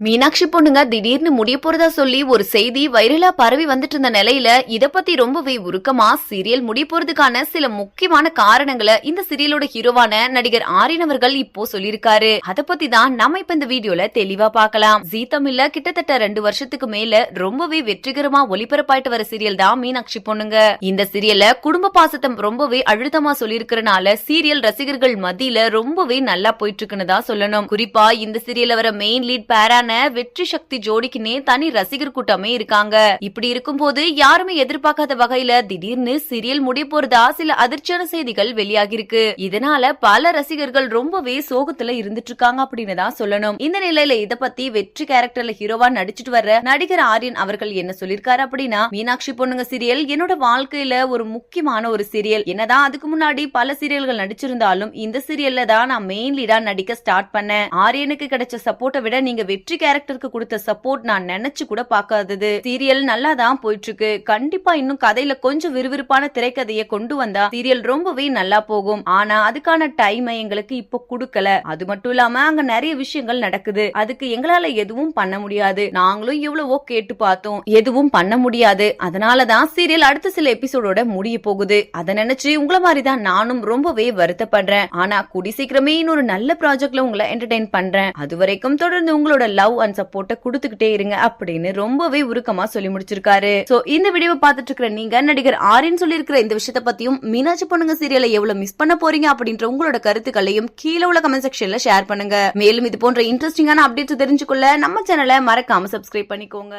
மீனாட்சி பொண்ணுங்க திடீர்னு முடிய போறதா சொல்லி ஒரு செய்தி வைரலா பரவி வந்துட்டு இருந்த நிலையில இத பத்தி ரொம்பவே உருக்கமா சீரியல் முடிய போறதுக்கான சில முக்கியமான காரணங்களை இந்த சீரியலோட ஹீரோவான நடிகர் ஆரியன் அவர்கள் இப்போ சொல்லியிருக்காரு. அத பத்தி தான் நம்ம இப்ப இந்த வீடியோல தெளிவா பார்க்கலாம். ஜீ தமிழ்ல கிட்டத்தட்ட ரெண்டு வருஷத்துக்கு மேல ரொம்பவே வெற்றிகரமா ஒளிபரப்பாயிட்டு வர சீரியல் தான் மீனாட்சி பொண்ணுங்க. இந்த சீரியல்ல குடும்ப பாசத்தம் ரொம்பவே அழுத்தமா சொல்லியிருக்கிறனால சீரியல் ரசிகர்கள் மத்தியில ரொம்பவே நல்லா போயிட்டு இருக்குன்னு தான் சொல்லணும். குறிப்பா இந்த சீரியல்ல வர மெயின் லீட் நடிகரான வெற்றி சக்தி ஜோடிக்குனே தனி ரசிகர் கூட்டமே இருக்காங்க. இப்படி இருக்கும் போது யாருமே எதிர்பார்க்காத வகையில திடீர்னு சீரியல் முடிய போறதா சில அதிர்ச்சியான செய்திகள் வெளியாகி இருக்கு இதனால பல ரசிகர்கள் ரொம்பவே சோகத்துல இருந்துட்டு இருக்காங்க அப்படின்னு தான் சொல்லணும். இந்த நிலையில இத பத்தி வெற்றி கேரக்டர்ல ஹீரோவா நடிச்சிட்டு வர்ற நடிகர் ஆரியன் அவர்கள் என்ன சொல்லிருக்காரு அப்படின்னா மீனாட்சி பொண்ணுங்க சீரியல் என்னோட வாழ்க்கையில ஒரு முக்கியமான ஒரு சீரியல். என்னதான் அதுக்கு முன்னாடி பல சீரியல்கள் நடிச்சிருந்தாலும் இந்த சீரியல்ல தான் நான் மெயின் லீடா நடிக்க ஸ்டார்ட் பண்ணேன். ஆரியனுக்கு கிடைச்ச சப்போர்ட்டை விட நீங்க வெற்றி கேரக்டருக்கு கொடுத்த சப்போர்ட் நான் நினைச்சு கூட பாக்காதது சீரியல் நல்லா தான் போயிட்டு இருக்கு கண்டிப்பா இன்னும் கதையில கொஞ்சம் விறுவிறுப்பான திரைக்கதையை கொண்டு வந்தா சீரியல் ரொம்பவே நல்லா போகும். ஆனா அதுக்கான டைமை எங்களுக்கு இப்போ கொடுக்கல. அது மட்டும் இல்லாம அங்க நிறைய விஷயங்கள் நடக்குது. அதுக்கு எங்களால எதுவும் பண்ண முடியாது. நாங்களும் எவ்வளவோ கேட்டு பார்த்தோம். எதுவும் பண்ண முடியாது. அதனாலதான் சீரியல் அடுத்த சில எபிசோடோட முடிய போகுது. அதை நினைச்சு உங்களை மாதிரி தான் நானும் ரொம்பவே வருத்தப்படுறேன். ஆனா கூடி சீக்கிரமே இன்னொரு நல்ல ப்ராஜெக்ட்ல உங்களை என்டர்டைன் பண்றேன். அது வரைக்கும் தொடர்ந்து உங்களோட லவ் அண்ட் சப்போர்ட்டை கொடுத்துக்கிட்டே இருங்க அப்படின்னு ரொம்பவே உருக்கமா சொல்லி முடிச்சிருக்காரு. சோ இந்த வீடியோவை பார்த்துட்டு இருக்கிற நீங்க நடிகர் ஆரின் சொல்லியிருக்கிற இந்த விஷயத்த பத்தியும் மீனாட்சி பொண்ணுங்க சீரியலை எவ்வளவு மிஸ் பண்ண போறீங்க அப்படின்ற உங்களோட கருத்துக்களையும் கீழே உள்ள கமெண்ட் செக்ஷன்ல ஷேர் பண்ணுங்க. மேலும் இது போன்ற இன்ட்ரெஸ்டிங்கான அப்டேட்ஸ் தெரிஞ்சுக்கொள்ள நம்ம சேனலை மறக்காம சப்ஸ்கிரைப் பண்ணிக்கோங்க.